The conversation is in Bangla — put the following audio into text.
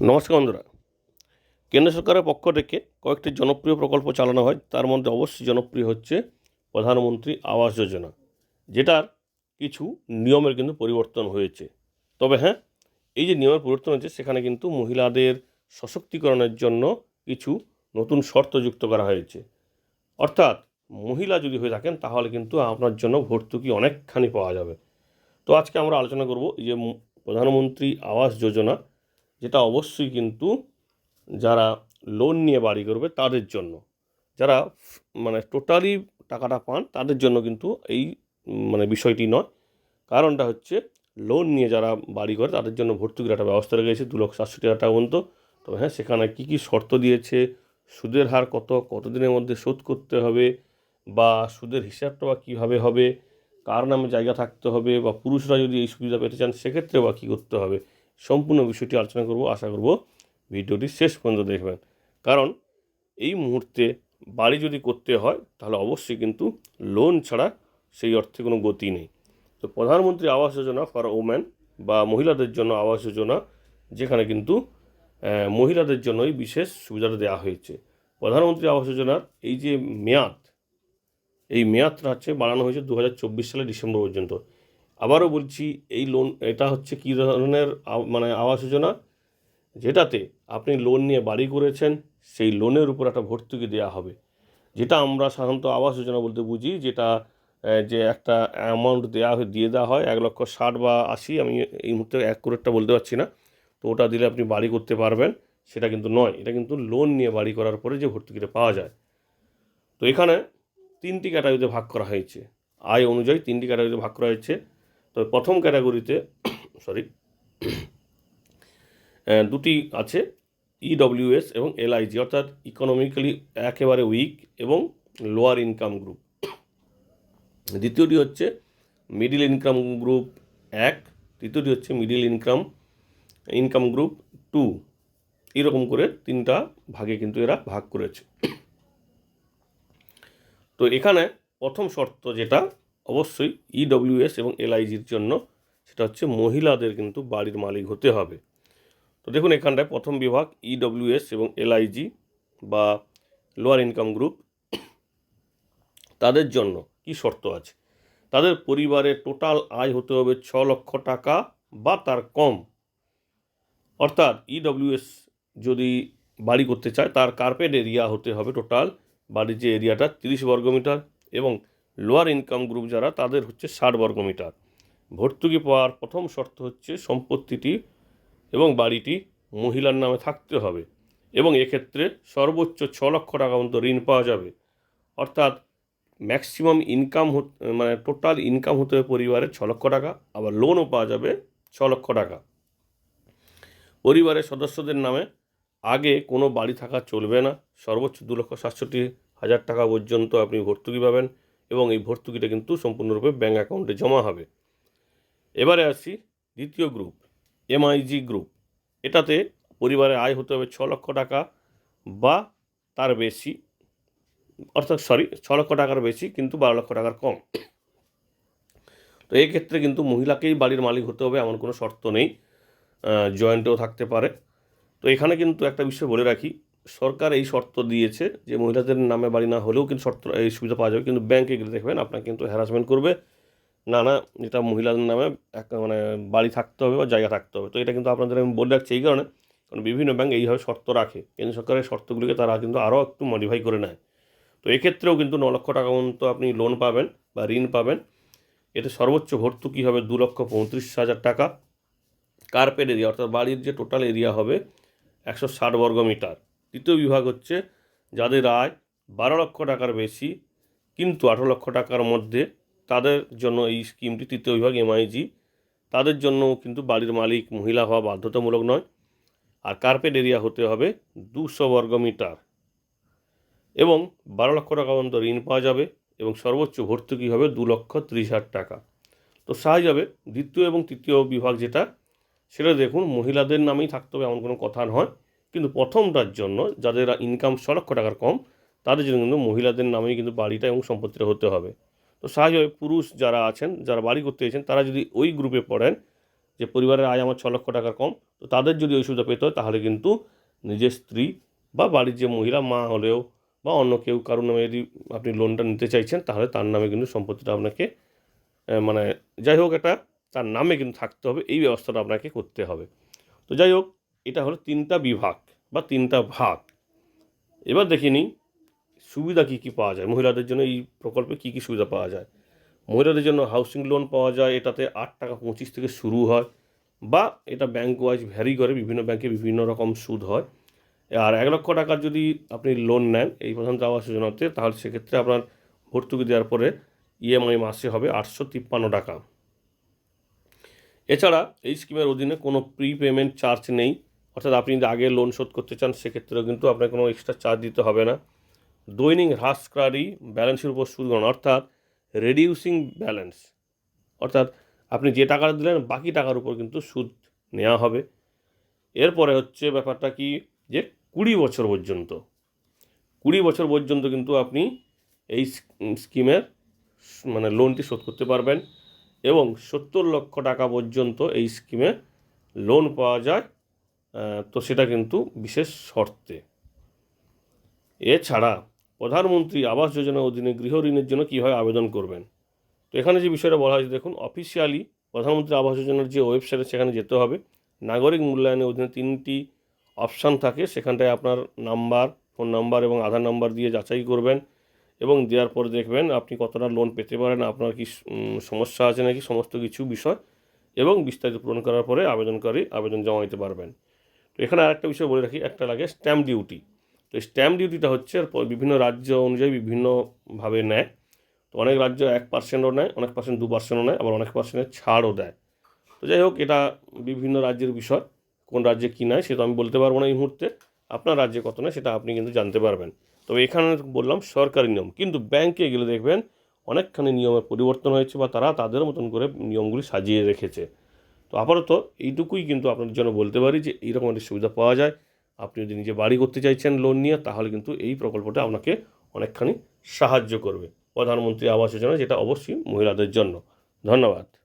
নমস্কার বন্ধুরা। কেন্দ্র সরকারের পক্ষ থেকে কয়েকটি জনপ্রিয় প্রকল্প চালানো হয়। তার মধ্যে অবশ্যই জনপ্রিয় হচ্ছে প্রধানমন্ত্রী আবাস যোজনা, যেটার কিছু নিয়মের কিন্তু পরিবর্তন হয়েছে। তবে হ্যাঁ এই যে নিয়মের পরিবর্তন হয়েছে, সেখানে কিন্তু মহিলাদের সশক্তিকরণের জন্য কিছু নতুন শর্ত যুক্ত করা হয়েছে। অর্থাৎ মহিলা যদি হয়ে থাকেন, তাহলে কিন্তু আপনার জন্য ভর্তুকি অনেকখানি পাওয়া যাবে। তো আজকে আমরা আলোচনা করব যে প্রধানমন্ত্রী আবাস যোজনা যেটা অবশ্যই কিন্তু যারা লোন নিয়ে বাড়ি করবে তাদের জন্য। যারা মানে টোটালি টাকাটা পান তাদের জন্য কিন্তু এই মানে বিষয়টি নয়। কারণটা হচ্ছে লোন নিয়ে যারা বাড়ি করে তাদের জন্য ভর্তুকির একটা ব্যবস্থা রেখেছে দু লক্ষ সাতষট্টি হাজার টাকা পর্যন্ত। তবে হ্যাঁ সেখানে কী কী শর্ত দিয়েছে, সুদের হার কত, কতদিনের মধ্যে শোধ করতে হবে বা সুদের হিসাবটা বা কীভাবে হবে, কার নামে জায়গা থাকতে হবে বা পুরুষরা যদি এই সুবিধা পেতে চান সেক্ষেত্রে বা কী করতে হবে সম্পূর্ণ বিষয়টি আলোচনা করব, আশা করব ভিডিওটি শেষ পর্যন্ত দেখবেন। কারণ এই মুহূর্তে বাড়ি যদি করতে হয়, তাহলে অবশ্যই কিন্তু লোন ছাড়া সেই অর্থে কোনো গতি নেই। তো প্রধানমন্ত্রী আবাস যোজনা ফর ওম্যান বা মহিলাদের জন্য আবাস যোজনা, যেখানে কিন্তু মহিলাদের জন্যই বিশেষ সুবিধাটা দেওয়া হয়েছে। প্রধানমন্ত্রী আবাস যোজনার এই যে মেয়াদ, এই মেয়াদটা হচ্ছে বাড়ানো হয়েছে দু হাজার চব্বিশ সালে ডিসেম্বর পর্যন্ত। আবারও বলছি, এই লোন এটা হচ্ছে কী ধরনের মানে আবাস যোজনা? যেটাতে আপনি লোন নিয়ে বাড়ি করেছেন, সেই লোনের উপর একটা ভর্তুকি দেওয়া হবে। যেটা আমরা সাধারণত আবাস যোজনা বলতে বুঝি, যেটা যে একটা অ্যামাউন্ট দেওয়া হয়, দিয়ে দেওয়া হয়, এক লক্ষ ষাট বা আশি, আমি এই মুহূর্তে এক করেটটা বলতে পারছি না। তো ওটা দিলে আপনি বাড়ি করতে পারবেন, সেটা কিন্তু নয়। এটা কিন্তু লোন নিয়ে বাড়ি করার পরে যে ভর্তুকিটা পাওয়া যায়। তো এখানে তিনটি ক্যাটাগরিতে ভাগ করা হয়েছে। আয় অনুযায়ী তিনটি ক্যাটাগরিতে ভাগ করা হয়েছে। তো প্রথম ক্যাটাগরিতে সরি দুটি আছে ইডব্লিউএস এবং এলআইজি অর্থাৎ ইকোনমিক্যালি একেবারে উইক এবং লোয়ার ইনকাম গ্রুপ দ্বিতীয়টি হচ্ছে মিডিল ইনকাম গ্রুপ এক, তৃতীয়টি হচ্ছে middle income income group two এরকম করে তিনটা ভাগে কিন্তু এরা ভাগ করেছে। তো এখানে প্রথম শর্ত যেটা অবশ্যই ইডব্লিউএস এবং এলআইজির জন্য সেটা হচ্ছে মহিলাদের কিন্তু বাড়ির মালিক হতে হবে। তো দেখুন এখানটায় প্রথম বিভাগ ইডব্লিউএস এবং এলআইজি বা লোয়ার ইনকাম গ্রুপ তাদের জন্য কি শর্ত আছে? তাদের পরিবারের টোটাল আয় হতে হবে ছ লক্ষ টাকা বা তার কম। অর্থাৎ ইডব্লিউএস যদি বাড়ি করতে চায়, তার কার্পেট এরিয়া হতে হবে টোটাল বাড়ির যে এরিয়াটা তিরিশ বর্গমিটার এবং লোয়ার ইনকাম গ্রুপ যারা, তাদের হচ্ছে ষাট বর্গমিটার ভর্তুকি পাওয়ার প্রথম শর্ত হচ্ছে সম্পত্তিটি এবং বাড়িটি মহিলার নামে থাকতে হবে এবং এক্ষেত্রে সর্বোচ্চ ছ লক্ষ টাকা পর্যন্ত ঋণ পাওয়া যাবে। অর্থাৎ ম্যাক্সিমাম ইনকাম মানে টোটাল ইনকাম হতে হবে পরিবারের ছ লক্ষ টাকা, আবার লোনও পাওয়া যাবে ছ লক্ষ টাকা। পরিবারের সদস্যদের নামে আগে কোনো বাড়ি থাকা চলবে না। সর্বোচ্চ দু লক্ষ সাতষট্টি হাজার টাকা পর্যন্ত আপনি ভর্তুকি পাবেন। এবং এই ভর্তুকিটা কিন্তু সম্পূর্ণরূপে ব্যাঙ্ক অ্যাকাউন্টে জমা হবে। এবারে আসি দ্বিতীয় গ্রুপ এমআইজি গ্রুপ। এটাতে পরিবারের আয় হতে হবে ছ লক্ষ টাকা বা তার বেশি, অর্থাৎ সরি ছ লক্ষ টাকার বেশি কিন্তু বারো লক্ষ টাকার কম। তো এই ক্ষেত্রে কিন্তু মহিলাকেই বাড়ির মালিক হতে হবে এমন কোনো শর্ত নেই জয়েন্টেও থাকতে পারে। তো এখানে কিন্তু একটা বিষয় বলে রাখি সরকার এই শর্ত দিয়েছে যে মহিলাদের নামে বাড়ি না হলেও কিন্তু শর্ত, এই সুবিধা পাওয়া যাবে। কিন্তু ব্যাংকে গেলে দেখবেন আপনাকে কিন্তু হ্যারাসমেন্ট করবে। না না এটা মহিলাদের নামে এক মানে বাড়ি থাকতে হবে বা জায়গা থাকতে হবে। তো এটা কিন্তু আপনাদের আমি বলে রাখছি এই কারণে। কারণ বিভিন্ন ব্যাংক এইভাবে শর্ত রাখে। কেন্দ্র সরকারের শর্তগুলিকে তারা কিন্তু আরও একটু মডিফাই করে নেয়। তো এক্ষেত্রেও কিন্তু ন লক্ষ টাকা পর্যন্ত আপনি লোন পাবেন বা ঋণ পাবেন। এতে সর্বোচ্চ ভর্তুকি হবে দু লক্ষ পঁয়ত্রিশ হাজার টাকা। কার্পেট এরিয়া অর্থাৎ বাড়ির যে টোটাল এরিয়া হবে একশো ষাট বর্গ মিটার তৃতীয় বিভাগ হচ্ছে যাদের আয় বারো লক্ষ টাকার বেশি, কিন্তু আঠারো লক্ষ টাকার মধ্যে তাদের জন্য এই স্কিমটি তৃতীয় বিভাগ এমআইজি তাদের জন্য কিন্তু বাড়ির মালিক মহিলা হওয়া বাধ্যতামূলক নয়। আর কার্পেট এরিয়া হতে হবে দুশো বর্গ মিটার। এবং বারো লক্ষ টাকা পর্যন্ত ঋণ পাওয়া যাবে এবং সর্বোচ্চ ভর্তুকি হবে দু লক্ষ ত্রিশ হাজার টাকা। তো সাহায্য হবে দ্বিতীয় এবং তৃতীয় বিভাগ যেটা, সেটা দেখুন মহিলাদের নামেই থাকতে হবে, এমন কোনো কথা নয়। কিন্তু প্রথমটার জন্য যাদের ইনকাম ছ লক্ষ টাকার কম, তাদের জন্য কিন্তু মহিলাদের নামেই কিন্তু বাড়িটা এবং সম্পত্তিটা হতে হবে। তো সাহায্য হবে পুরুষ যারা আছেন, যারা বাড়ি করতে এসেছেন, তারা যদি ওই গ্রুপে পড়েন যে পরিবারের আয় আমার ছ লক্ষ টাকার কম, তো তাদের যদি ওই সুবিধা পেতে হয়, তাহলে কিন্তু নিজের স্ত্রী বা বাড়ির যে মহিলা, মা হলেও বা অন্য কেউ কারোর নামে যদি আপনি লোনটা নিতে চাইছেন, তাহলে তার নামে কিন্তু সম্পত্তিটা আপনাকে মানে যাই হোক এটা তার নামে কিন্তু থাকতে হবে, এই ব্যবস্থাটা আপনাকে করতে হবে। তো যাই হোক এটা হলো তিনটা বিভাগ বা তিনটা ভাগ। এবার দেখে নিই, সুবিধা কী কী পাওয়া যায়? মহিলাদের জন্য এই প্রকল্পে কী কী সুবিধা পাওয়া যায়? মহিলাদের জন্য হাউসিং লোন পাওয়া যায়, এটাতে আট টাকা পঁচিশ থেকে শুরু হয় বা এটা ব্যাঙ্ক ওয়াইজ ভ্যারি করে, বিভিন্ন ব্যাংকে বিভিন্ন রকম সুদ হয়। আর এক লক্ষ টাকার যদি আপনি লোন নেন এই প্রধানমন্ত্রী আবাস যোজনাতে, তাহলে সেক্ষেত্রে আপনার ভর্তুকি দেওয়ার পরে ইএমআই মাসে হবে আটশো তিপ্পান্ন টাকা। এছাড়া এই স্কিমের অধীনে কোনো প্রি পেমেন্ট চার্জ নেই। অর্থাৎ আপনি যদি আগে লোন শোধ করতে চান, সেক্ষেত্রেও কিন্তু আপনাকে কোনো এক্সট্রা চার্জ দিতে হবে না। দৈনিক হ্রাসকারী ব্যালেন্সের উপর সুদ গণনা, অর্থাৎ রেডিউসিং ব্যালেন্স অর্থাৎ আপনি যে টাকাটা দিলেন, বাকি টাকার উপর কিন্তু সুদ নেওয়া হবে। এরপরে হচ্ছে ব্যাপারটা কি? যে কুড়ি বছর পর্যন্ত। কুড়ি বছর পর্যন্ত কিন্তু আপনি এই স্কিমের মানে লোনটি শোধ করতে পারবেন এবং সত্তর লক্ষ টাকা পর্যন্ত এই স্কিমে লোন পাওয়া যায়। তো সেটা কিন্তু বিশেষ শর্তে। এছাড়া প্রধানমন্ত্রী আবাস যোজনার অধীনে গৃহ ঋণের জন্য কীভাবে আবেদন করবেন? তো এখানে যে বিষয়টা বলা হয়েছে, দেখুন অফিসিয়ালি প্রধানমন্ত্রী আবাস যোজনার যে ওয়েবসাইট সেখানে যেতে হবে। নাগরিক মূল্যায়নের অধীনে তিনটি অপশান থাকে। সেখানটায় আপনার নাম্বার ফোন নাম্বার এবং আধার নাম্বার দিয়ে যাচাই করবেন এবং দেওয়ার পরে দেখবেন আপনি কতটা লোন পেতে পারেন, আপনার কি সমস্যা আছে নাকি, সমস্ত কিছু বিষয় এবং বিস্তারিত পূরণ করার পরে আবেদনকারী আবেদন জমা দিতে পারবেন। এখানে আরেকটা বিষয় বলে রাখি, একটা লাগে স্ট্যাম্প ডিউটি তো স্ট্যাম্প ডিউটিটা হচ্ছে বিভিন্ন রাজ্য অনুযায়ী বিভিন্নভাবে নেয়। তো অনেক রাজ্য এক পার্সেন্টও নেয়, অনেক পার্সেন্ট দু পার্সেন্টও নেয়, আবার অনেক পার্সেন্টের ছাড়ও দেয়। তো যাই হোক, এটা বিভিন্ন রাজ্যের বিষয়, কোন রাজ্যে কী নেয় সেটা আমি বলতে পারব না এই মুহূর্তে। আপনার রাজ্যে কত নেয় সেটা আপনি কিন্তু জানতে পারবেন। তবে এখানে বললাম সরকারি নিয়ম, কিন্তু ব্যাংকে গেলে দেখবেন অনেকখানি নিয়মের পরিবর্তন হয়েছে বা তারা তাদের মতন করে নিয়মগুলি সাজিয়ে রেখেছে। তো আপাতত এইটুকুই কিন্তু আপনাদের জন্য বলতে পারি যে এইরকম একটা সুবিধা পাওয়া যায়। আপনি যদি নিজে বাড়ি করতে চাইছেন লোন নিয়ে, তাহলে কিন্তু এই প্রকল্পটা আপনাকে অনেকখানি সাহায্য করবে। প্রধানমন্ত্রী আবাস যোজনা, যেটা অবশ্যই মহিলাদের জন্য। ধন্যবাদ।